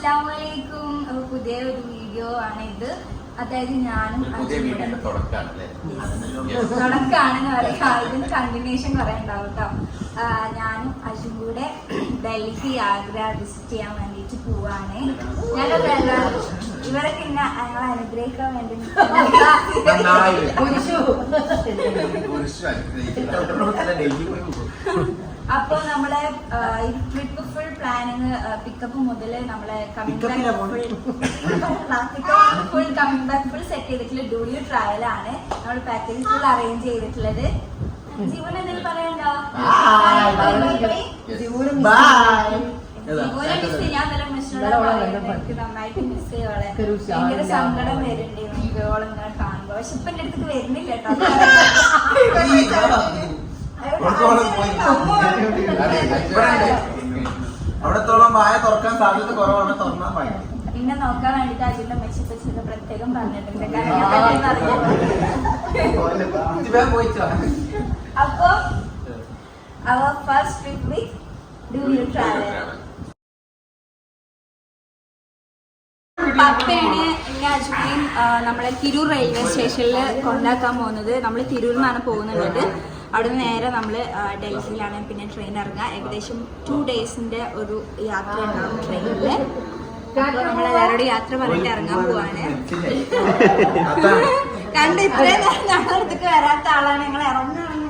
അപ്പൊ പുതിയ ഒരു വീഡിയോ ആണ് ഇത് അതായത് ഞാനും തുടക്കാണെന്ന് പറയാം ഇതിന് കണ്ടിന്യൂഷൻ കുറെ ഉണ്ടാവും കേട്ടോ ഞാനും അജും കൂടെ ഡൽഹി ആഗ്ര വിസിറ്റ് ചെയ്യാൻ വേണ്ടിട്ട് പോവാണ്. ഞങ്ങൾ എല്ലാവരും ഇവരൊക്കെ ഇന്നെ ഞങ്ങളെ അനുഗ്രഹിക്കാൻ വേണ്ടി നന്നായി. അപ്പൊ നമ്മളെ ഈ ട്രിപ്പ് ഫുൾ പ്ലാനിങ് പിക്കപ്പ് മുതൽ നമ്മളെ? Full coming back full set ചെയ്തിട്ടുള്ള ഡൂലി ട്രയൽ ആണ് നമ്മൾ പാക്കേജ് ഫുൾ അറേഞ്ച് ചെയ്തിട്ടുള്ളത്. ജീവൻ എന്തെങ്കിലും പറയണ്ടോ? നന്നായിട്ട് മിസ് ചെയ്യോളെ ഭയങ്കര. സങ്കടം വരുന്നുണ്ട്. കാണുമ്പോ. പക്ഷെ ഇപ്പൊ എന്റെ അടുത്തേക്ക് വരുന്നില്ല കേട്ടോ ഓൾക്ക് ഓൾ പോയി. അതെ, ഇവിടെ അവിടത്തോളം വായ തുറക്കാൻ സാധ്യത കുറവാണ് തുറന്നാ ഭയ പിന്നെ നോക്കാൻ വേണ്ടിട്ട് അജിന്റെ മെച്ചിപ്പച്ചൊക്കെ പ്രത്യേകം പറഞ്ഞിട്ടുണ്ട്. അപ്പൊ അവർ first trip with do you travel പപ്പയാണ് എന്നെ അജുവിനെയും നമ്മളെ തിരൂർ റെയിൽവേ സ്റ്റേഷനിൽ കൊണ്ടാക്കാൻ പോകുന്നത്. നമ്മൾ തിരൂരിൽ നിന്നാണ് പോകുന്നത്. അവിടെ നിന്ന് നേരെ നമ്മൾ ഡൽഹിയിലാണ് പിന്നെ ട്രെയിൻ ഇറങ്ങുക. ഏകദേശം ടു ഡേയ്സിന്റെ ഒരു യാത്ര ഉണ്ടാവും ട്രെയിനിൽ അപ്പോൾ നമ്മളെല്ലാവരോടും യാത്ര പറഞ്ഞിട്ട് ഇറങ്ങാൻ പോവാണ്. കണ്ട് ഇത്രയും അടുത്തേക്ക് വരാത്ത ആളാണ്. ഞങ്ങൾ ഇറങ്ങുകയാണെന്ന്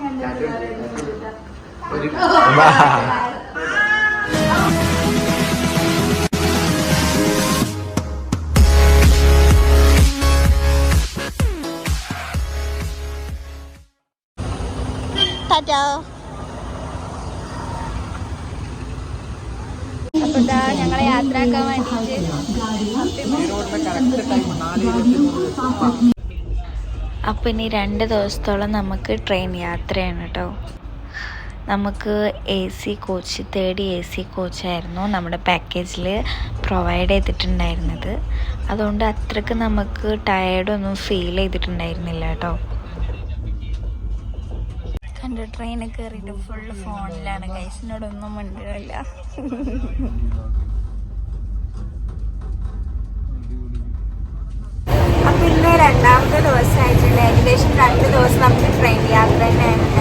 കണ്ടിട്ട് അപ്പൊ ഇതാ ഞങ്ങളെ യാത്രയാക്കാൻ വേണ്ടിയിട്ട് അപ്പോൾ ഇനി രണ്ട് ദിവസത്തോളം നമുക്ക് ട്രെയിൻ യാത്രയാണ് കേട്ടോ. നമുക്ക് A C coach third A C കോച്ചായിരുന്നു നമ്മുടെ പാക്കേജിൽ പ്രൊവൈഡ് ചെയ്തിട്ടുണ്ടായിരുന്നത്. അതുകൊണ്ട് അത്രയ്ക്ക് നമുക്ക് ടയേർഡൊന്നും ഫീൽ ചെയ്തിട്ടുണ്ടായിരുന്നില്ല കേട്ടോ. കണ്ടു ട്രെയിനിൽ കയറിയിട്ട് ഫുള്ള് ഫോണിലാണ് ഗൈസിനോടൊന്നും മിണ്ടില്ല അപ്പൊ ഇന്ന് രണ്ടാമത്തെ ദിവസമായിട്ടുണ്ട് ഏകദേശം രണ്ട് ദിവസം നമുക്ക് ട്രെയിൻ യാത്ര തന്നെയാണ്.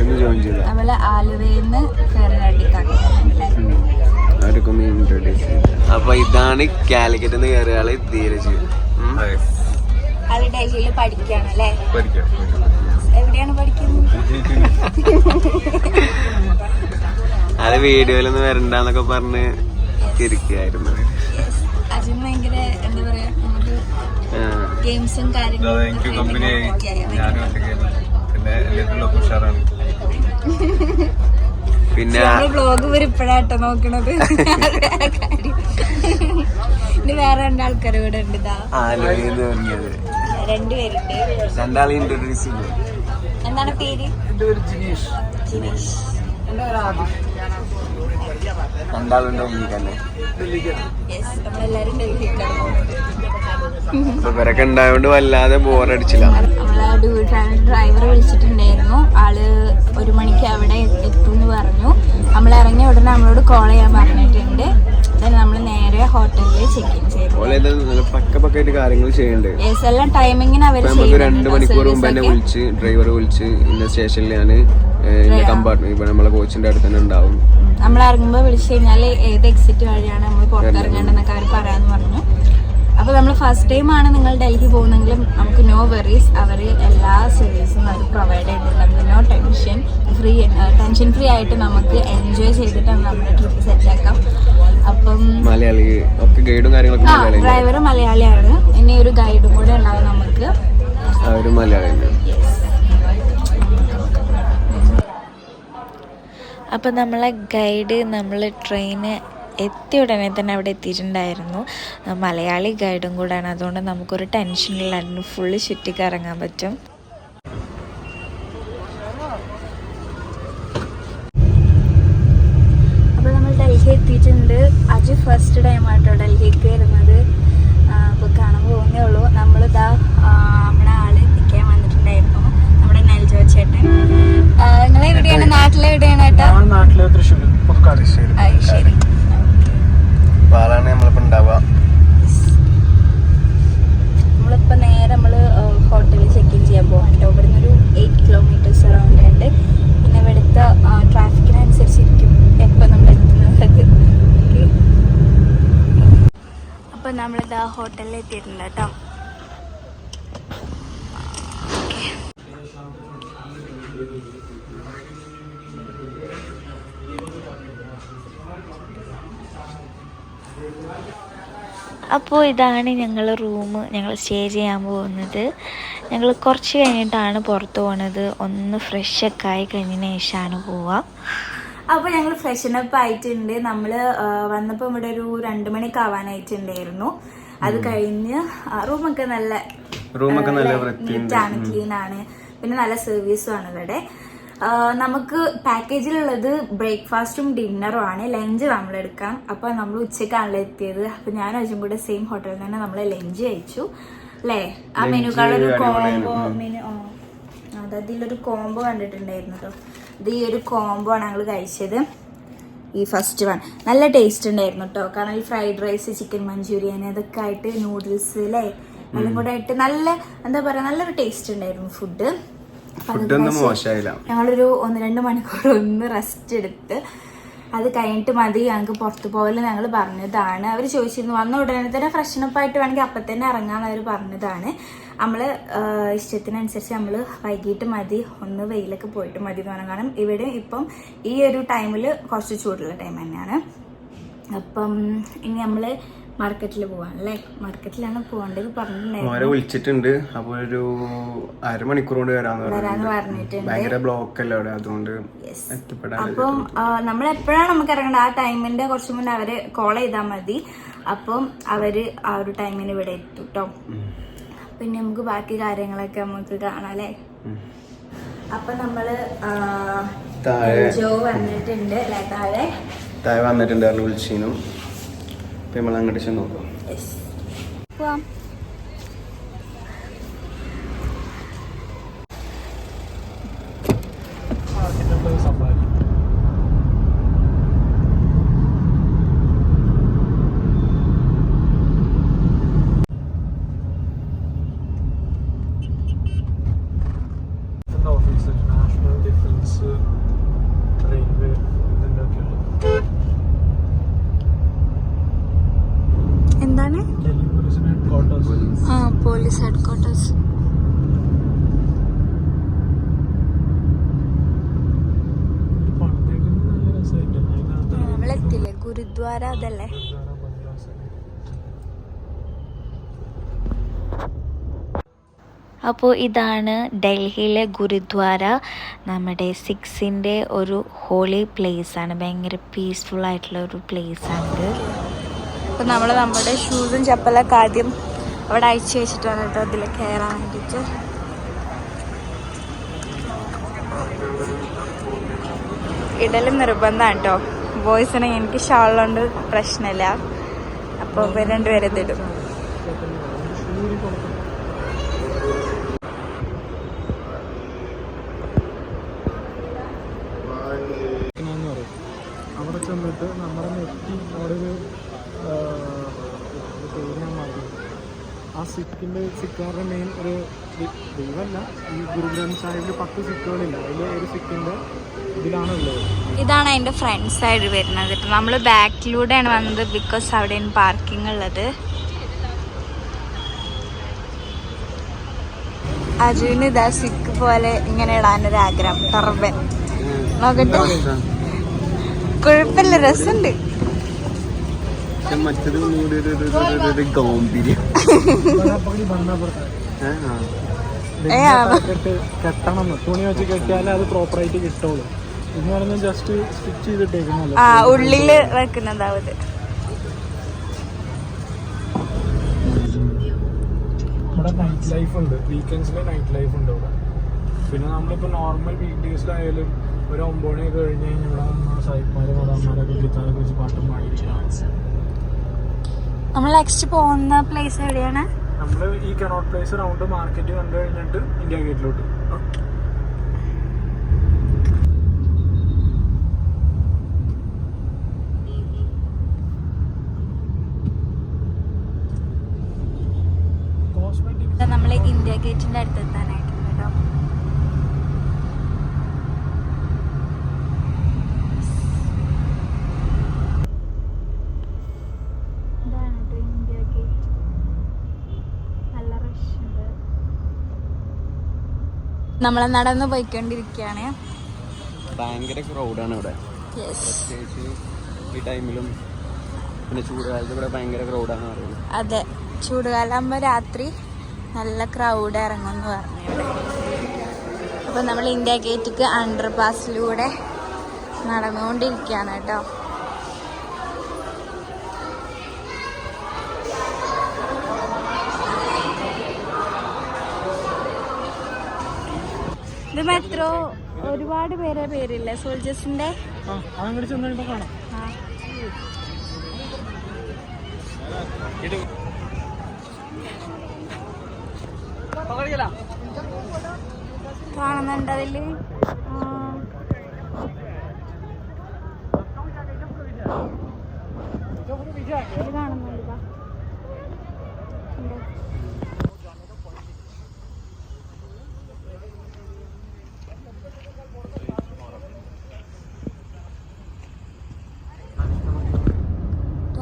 അതുപോലെ ആലുവയിൽ നിന്ന് അപ്പൊ ഇതാണ് കാലിക്കറ്റിന്ന് കയറിയ ആൾ ധീരജ്. അത് ആൾ ഡൽഹിയിൽ പഠിക്കുകയാണ് അല്ലേ? എവിടെയാണ് പഠിക്കുന്നത്? ആൾ വീഡിയോയിലൊന്നും വരണ്ടെന്നൊക്കെ പറഞ്ഞ് തിരിക്കായിരുന്നു. അതിന് ഭയങ്കര എന്താ പറയാ നമുക്ക് ഗെയിംസും കാര്യങ്ങളും പിന്നെ എല്ലാത്തിലും ഉഷാറാണ്. പിന്നെ ബ്ലോഗ് ഇവർ ഇപ്പഴാട്ടോ നോക്കണത്. വേറെ കാര്യം. ഇനി വേറെ രണ്ടാൾക്കാർ ഇവിടെ ഉണ്ട് ഇതാ. രണ്ടുപേരുണ്ട്. രണ്ടാളെ ഇൻട്രൊഡ്യൂസ് ചെയ്തു എന്താണ് പേര്? രണ്ടാളുണ്ടോ ഇവരൊക്കെ ഉണ്ടായോണ്ട് വല്ലാതെ ബോറടിച്ചില്ല നമ്മളെ ഡ്രൈവർ വിളിച്ചിട്ടുണ്ടായിരുന്നു. ആൾ ഒരു മണിക്ക് അവിടെ എത്തും എന്ന് പറഞ്ഞു. നമ്മൾ ഇറങ്ങിയ ഉടനെ നമ്മളോട് കോൾ ചെയ്യാൻ പറഞ്ഞിട്ടുണ്ട്. നമ്മൾ നേരെ ഹോട്ടലിൽ ചെക്ക് ഇൻ ചെയ്തു. എല്ലാം ടൈമിങ്ങിന് അവർ രണ്ട് മണിക്കൂർ മുമ്പ് തന്നെ വിളിച്ച് ഡ്രൈവർ വിളിച്ച് ഇന്ന സ്റ്റേഷനിൽ ഞാൻ കമ്പാർട്ട്മെന്റ് ഇപ്പൊ നമ്മളെ കോച്ചിന്റെ അടുത്ത് തന്നെ ഉണ്ടാവും. നമ്മൾ ഇറങ്ങുമ്പോൾ വിളിച്ചു കഴിഞ്ഞാൽ ഏത് എക്സിറ്റ് വഴിയാണ് നമ്മൾ പുറത്തിറങ്ങേണ്ടതെന്നൊക്കെ അവർ പറയാന്ന് പറഞ്ഞു. അപ്പോൾ നമ്മൾ ഫസ്റ്റ് ടൈം ആണ് നിങ്ങൾ ഡൽഹി പോകുന്നെങ്കിലും നമുക്ക് നോ വെറീസ് അവർ എല്ലാ സർവീസും അവർ പ്രൊവൈഡ് ചെയ്തിട്ടുണ്ട്. നമുക്ക് no tension free tension free ആയിട്ട് നമുക്ക് എൻജോയ് ചെയ്തിട്ടാണ് നമ്മുടെ ട്രിപ്പ് സെറ്റ് സെറ്റാക്കാം അപ്പം മലയാളി ഒക്കെ ഗൈഡും കാര്യങ്ങളൊക്കെ ആ ഡ്രൈവർ മലയാളിയാണ്. ഇനി ഒരു ഗൈഡും കൂടെ ഉണ്ടാവും നമുക്ക്. അപ്പം നമ്മളെ ഗൈഡ് നമ്മൾ ട്രെയിന് എത്തിയ ഉടനെ തന്നെ അവിടെ എത്തിയിട്ടുണ്ടായിരുന്നു. മലയാളി ഗൈഡും കൂടെയാണ് അതുകൊണ്ട് നമുക്കൊരു ടെൻഷനില്ലായിരുന്നു ഫുള്ള് ചുറ്റിക്കറങ്ങാൻ പറ്റും. അപ്പോൾ നമ്മൾ ഡൽഹി എത്തിയിട്ടുണ്ട്. അജ് ഫസ്റ്റ് ടൈം ആട്ടോ ഡൽഹിക്ക് വരുന്നത്. അപ്പോൾ കാണാൻ പോകുന്നേ ഉള്ളൂ. നമ്മളിതാ നമ്മുടെ ആൾ നിൽക്കാൻ വന്നിട്ടുണ്ടായിരുന്നു. നമ്മുടെ നെൽജോ ചേട്ടൻ. നിങ്ങളെവിടെയാണ്? നാട്ടിലെവിടെയാണ് ഏട്ടാ? നാട്ടിലെ തൃശ്ശൂർ പുതുക്കാട് പാലാണ് നമ്മളിപ്പോ ഉണ്ടാവുക. നമ്മളിപ്പോൾ നേരെ നമ്മൾ ഹോട്ടലിൽ ചെക്ക് ഇൻ ചെയ്യാൻ പോകാൻ ഇവിടുന്ന് ഒരു എയ്റ്റ് കിലോമീറ്റേഴ്സ് അറൗണ്ട് ഉണ്ട്. പിന്നെ ഇവിടുത്തെ ട്രാഫിക്കിനനുസരിച്ചിരിക്കും എപ്പോൾ നമ്മൾ എത്തുന്നത്. അപ്പോൾ നമ്മളിത് ആ ഹോട്ടലിൽ എത്തിയിട്ടുണ്ട് കേട്ടോ അപ്പോൾ ഇതാണ് ഞങ്ങൾ റൂം ഞങ്ങൾ സ്റ്റേ ചെയ്യാൻ പോകുന്നത്. ഞങ്ങൾ കുറച്ച് കഴിഞ്ഞിട്ടാണ് പുറത്ത് പോകുന്നത് ഒന്ന് ഫ്രഷൊക്കെ ആയി കഴിഞ്ഞതിന് ശേഷമാണ് പോവുക അപ്പോൾ ഞങ്ങൾ ഫ്രഷനപ്പ് ആയിട്ടുണ്ട്. നമ്മൾ വന്നപ്പോൾ ഇവിടെ ഒരു രണ്ട് മണിക്ക് ആവാനായിട്ടുണ്ടായിരുന്നു. അത് കഴിഞ്ഞ് റൂമൊക്കെ നല്ല റൂമൊക്കെ നല്ല വൃത്തിയാണ് ക്ലീൻ ആണ് പിന്നെ നല്ല സർവീസും ആണ് ഇവിടെ നമുക്ക് പാക്കേജിലുള്ളത് ബ്രേക്ക്ഫാസ്റ്റും ഡിന്നറും ആണ്. ലഞ്ച് നമ്മൾ എടുക്കാം. അപ്പൊ നമ്മൾ ഉച്ചക്കാണല്ലോ എത്തിയത്. അപ്പൊ ഞാൻ അജും കൂടെ സെയിം ഹോട്ടലിൽ തന്നെ നമ്മൾ ലഞ്ച് കഴിച്ചു. അല്ലേ? ആ മെനുകളൊരു കോംബോ മെനു അത് ഇതിലൊരു കോംബോ കണ്ടിട്ടുണ്ടായിരുന്നു കേട്ടോ ഇത് ഈ ഒരു കോംബോ ആണ് ഞങ്ങൾ കഴിച്ചത്. ഈ ഫസ്റ്റ് വൺ നല്ല ടേസ്റ്റ് ഉണ്ടായിരുന്നു കേട്ടോ കാരണം ഈ ഫ്രൈഡ് റൈസ് ചിക്കൻ മഞ്ചൂരിയൻ അതൊക്കെ ആയിട്ട് നൂഡിൽസ് അല്ലേ അതും കൂടെ ആയിട്ട് നല്ല എന്താ പറയാ നല്ലൊരു ടേസ്റ്റ് ഉണ്ടായിരുന്നു ഫുഡ് ഫുഡൊന്നും മോശമായില്ല. ഞങ്ങളൊരു ഒന്ന് രണ്ട് മണിക്കൂർ ഒന്ന് റെസ്റ്റ് എടുത്ത് അത് കഴിഞ്ഞിട്ട് മതി ഞങ്ങൾക്ക് പുറത്തു പോകൽ ഞങ്ങൾ പറഞ്ഞതാണ്. അവർ ചോദിച്ചിരുന്നു വന്ന ഉടനെ തന്നെ ഫ്രഷനപ്പ് ആയിട്ട് വേണമെങ്കിൽ അപ്പം തന്നെ ഇറങ്ങാന്ന് അവർ പറഞ്ഞതാണ്. നമ്മൾ ഇഷ്ടത്തിനനുസരിച്ച് നമ്മൾ വൈകിട്ട് മതി ഒന്ന് വെയിലൊക്കെ പോയിട്ട് മതി എന്ന് പറഞ്ഞു. കാരണം ഇവിടെ ഇപ്പം ഈ ഒരു ടൈമിൽ കുറച്ച് ചൂടുള്ള ടൈം തന്നെയാണ്. അപ്പം ഇനി നമ്മൾ മാർക്കറ്റിൽ പോവാണ് അല്ലേ? മാർക്കറ്റിലാണ് പോകേണ്ടത് പറഞ്ഞിട്ടുണ്ടായിരുന്നു. വിളിച്ചിട്ടുണ്ട്. അപ്പോൾ ഒരു അരമണിക്കൂർ കൊണ്ട് വരാന്ന് പറഞ്ഞിട്ടുണ്ട്. ഭയങ്കര ബ്ലോക്ക് അല്ലേ അവിടെ? അതുകൊണ്ട് അപ്പം നമ്മൾ എപ്പോഴാണ് നമുക്ക് ഇറങ്ങേണ്ടത്? ആ ടൈമിന്റെ കുറച്ച് മുന്നേ അവർ കോൾ ചെയ്താൽ മതി. അപ്പം അവർ ആ ഒരു ടൈമിന് ഇവിടെ എത്തും കേട്ടോ പിന്നെ നമുക്ക് ബാക്കി കാര്യങ്ങളൊക്കെ നമുക്ക് കാണാം അല്ലേ? അപ്പൊ നമ്മൾ ജോ വന്നിട്ടുണ്ട് അല്ലേ? താഴെ. താഴെ വന്നിട്ടുണ്ടായിരുന്നു വിളിച്ചിരുന്നു. അപ്പം നമ്മൾ അങ്ങോട്ട് ചെന്ന് നോക്കാം. നമ്മളെത്തില്ലേ ഗുരുദ്വാര അതല്ലേ? അപ്പോൾ ഇതാണ് ഡൽഹിയിലെ ഗുരുദ്വാര. നമ്മുടെ സിക്സിന്റെ ഒരു ഹോളി പ്ലേസ് ആണ്. ഭയങ്കര പീസ്ഫുൾ ആയിട്ടുള്ള ഒരു പ്ലേസ് ഇത് അപ്പോൾ നമ്മൾ നമ്മുടെ ഷൂസും ചപ്പലൊക്കെ ആദ്യം അവിടെ അയച്ചു വെച്ചിട്ടാണ് കേട്ടോ അതിൽ കയറാൻ വേണ്ടിയിട്ട് ഇടലും നിർബന്ധമാണ് കേട്ടോ ബോയ്സിനെ എനിക്ക് ഷാളുകൊണ്ട് പ്രശ്നമില്ല അപ്പോൾ രണ്ടുപേരെ ഇതിടും എന്ന് പറയും അവിടെ ചെന്നിട്ട് നമ്മുടെ നെറ്റി അവിടെ ഒരു ആ, ഒരു പേര് ഞാൻ മറന്നു ആ സിക്കിന്റെ സിക്കാരുടെ മെയിൻ ഒരു ദൈവമല്ല ഈ ഗുരു ഗ്രന്ഥ് സാഹിബിൽ പത്ത് സിക്കുകളില്ല അതിൽ ഒരു സിക്കിന്റെ ഇതിലാണ് ഉള്ളത് ഇതാണ് അതിന്റെ ഫ്രണ്ട് സൈഡ് വരുന്നത്. ഇപ്പൊ നമ്മൾ ബാക്കിലൂടെയാണ് വന്നത് ബിക്കോസ് അവിടെ പാർക്കിംഗ് ഉള്ളത്. അജുവിന് ഇതാ സിക്ക് പോലെ ഇങ്ങനെ ഇടാനൊരു ആഗ്രഹം. ടർബൻ നോക്കട്ടെ. കുഴപ്പമില്ല രസമുണ്ട്. പക്ഷെ മറ്റത് ഒന്നുകൂടി ഒരു ഗാംഭീര്യം. കെട്ടണം. തുണി വെച്ച് കെട്ടിയാലേ അത് പ്രോപ്പറായിട്ട് കിട്ടുള്ളൂ. എന്ന് പറഞ്ഞാൽ ജസ്റ്റ് സ്റ്റിച്ച് ചെയ്തിട്ടേക്കുന്നല്ല ആ ഉള്ളിൽ വെക്കുന്നതാവത് ഇവിടെ നൈറ്റ് ലൈഫ് ഉണ്ട്. വീക്കെൻഡ്സിൽ നൈറ്റ് ലൈഫ് ഉണ്ട് ഇവിടെ. പിന്നെ നമ്മളിപ്പോൾ നോർമൽ വീക്ക് ഡേയ്സിലായാലും ഒരു ഒമ്പത് മണി കഴിഞ്ഞ് കഴിഞ്ഞാൽ ഇവിടെ നമ്മുടെ സായിപ്മാരും നമ്മൾ നെക്സ്റ്റ് പോകുന്ന പ്ലേസ് എവിടെയാണ്? നമ്മൾ ഈ കനോട്ട് പ്ലേസ് റൗണ്ട് മാർക്കറ്റ് കണ്ടു കഴിഞ്ഞിട്ട് ഇന്ത്യ ഗേറ്റിലോട്ട് കോസ്മെറ്റിക്സ് നമ്മൾ ഇന്ത്യ ഗേറ്റിന്റെ അടുത്ത് എത്താനായിട്ടുണ്ട് കേട്ടോ ഇതാണ് കേട്ടോ ഇന്ത്യ ഗേറ്റ് നല്ല റഷ് ഉണ്ട് നമ്മൾ നടന്നു പോയിക്കൊണ്ടിരിക്കുകയാണ്. ഭയങ്കര ക്രൗഡാണ് ഇവിടെ. ഈ ടൈമിലും പിന്നെ ചൂടുകാലത്ത് ഇവിടെ ഭയങ്കര ക്രൗഡാണ് പറയുന്നത് അതെ. ചൂടുകാലാകുമ്പോൾ രാത്രി നല്ല ക്രൗഡ് ഇറങ്ങുമെന്ന് പറഞ്ഞു ഇവിടെ. അപ്പോൾ നമ്മൾ ഇന്ത്യ ഗേറ്റിക്ക് അണ്ടർ പാസിലൂടെ നടന്നുകൊണ്ടിരിക്കുകയാണ് കേട്ടോ. ഇത് മെട്രോ ഒരുപാട് പേരെ പേരില്ലേ? സോൾജേഴ്സിന്റെ കാണുന്നുണ്ട് അതിൽ? ആ. ഇതിൽ കാണുന്നുണ്ട് ദാ. ഉണ്ട്. രാഷ്ട്രപതി ഭവൻ ആ. എന്താ വലിപ്പല്ലേ ഇവിടെ നമ്മൾ പകൽ വന്നു കഴിഞ്ഞാൽ തന്നെ വണ്ടി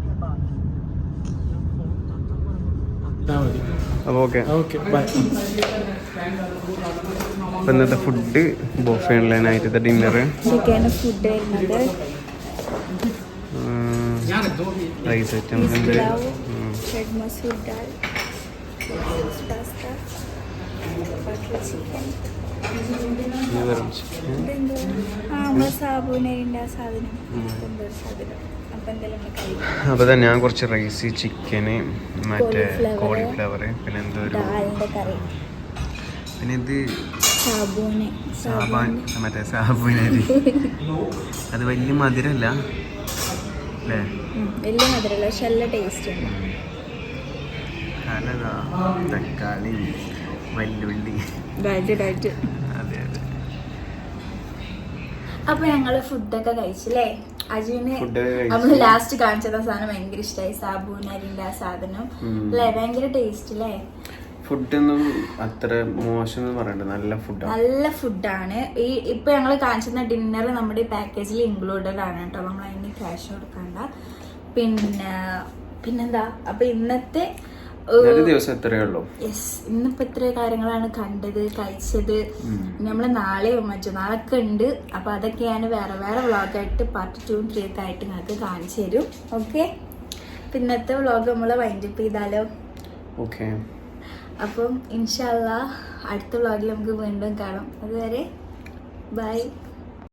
അപ്പോൾ ഓക്കെ. Okay bye. അപ്പോൾ ഇന്നത്തെ ഫുഡ് ബൊഫേ ഓൺലൈനായിട്ട് ഡിന്നർ ഫുഡ് വരുന്നത്. റൈസ് ഐറ്റംസ് ഉണ്ട്. ചിക്കൻ സാബുനരിന്റെ സാധനം. അപ്പം അപ്പോൾ തന്നെ ഞാൻ കുറച്ച് റൈസ് ചിക്കന് മറ്റേ. കോളിഫ്ലവർ പിന്നെ എന്തോ ഒരു പിന്നെ ഇത് സാബാൻ മറ്റേ സാബുനരി അത് വലിയ മധുരമല്ല. അല്ലേ? വലിയ മധുരമുള്ള പക്ഷെ നല്ല ടേസ്റ്റ് ഉണ്ട്. കലതാ തക്കാളി വല്ലുള്ളി ഡയറ്റ് ഡയറ്റ് അതെ അതെ. അപ്പൊ ഞങ്ങൾ ഫുഡൊക്കെ കഴിച്ചില്ലേ? അജുവിന് നമ്മൾ ലാസ്റ്റ് കാണിച്ചത് സാധനം ഭയങ്കര ഇഷ്ടമായി സാബൂനരിന്റെ ആ സാധനം. അല്ലേ? ഭയങ്കര ടേസ്റ്റ് അല്ലേ ഫുഡൊന്നും അത്ര മോശം പറയണ്ട. നല്ല ഫുഡാണ് നല്ല ഫുഡാണ് ഈ ഇപ്പൊ ഞങ്ങൾ കാണിച്ചിരുന്ന ഡിന്നർ നമ്മുടെ പാക്കേജിൽ ഇൻക്ലൂഡഡ് ആണ് കേട്ടോ. നമ്മൾ അതിന് ക്യാഷ് കൊടുക്കണ്ട. പിന്നെ പിന്നെന്താ? അപ്പൊ ഇന്നത്തെ ദിവസം എത്രയേ ഉള്ളൂ? യെസ് ഇന്നിപ്പോ ഇത്ര കാര്യങ്ങളാണ് കണ്ടത് കഴിച്ചത്. നമ്മൾ നാളെയോ മറ്റന്നാളൊക്കെ ഉണ്ട്. അപ്പൊ അതൊക്കെയാണ് വേറെ വേറെ വ്ളോഗായിട്ട് പാർട്ട് ടു ത്രീ ഒക്കെ ആയിട്ട് നിങ്ങൾക്ക് കാണിച്ചു തരും. ഓക്കെ പിന്നത്തെ വ്ളോഗ് നമ്മൾ വൈൻഡപ്പ് ചെയ്താലോ? ഓക്കെ അപ്പം ഇൻഷാല്ല അടുത്ത വ്ളോഗിൽ നമുക്ക് വീണ്ടും കാണാം. അതുവരെ ബൈ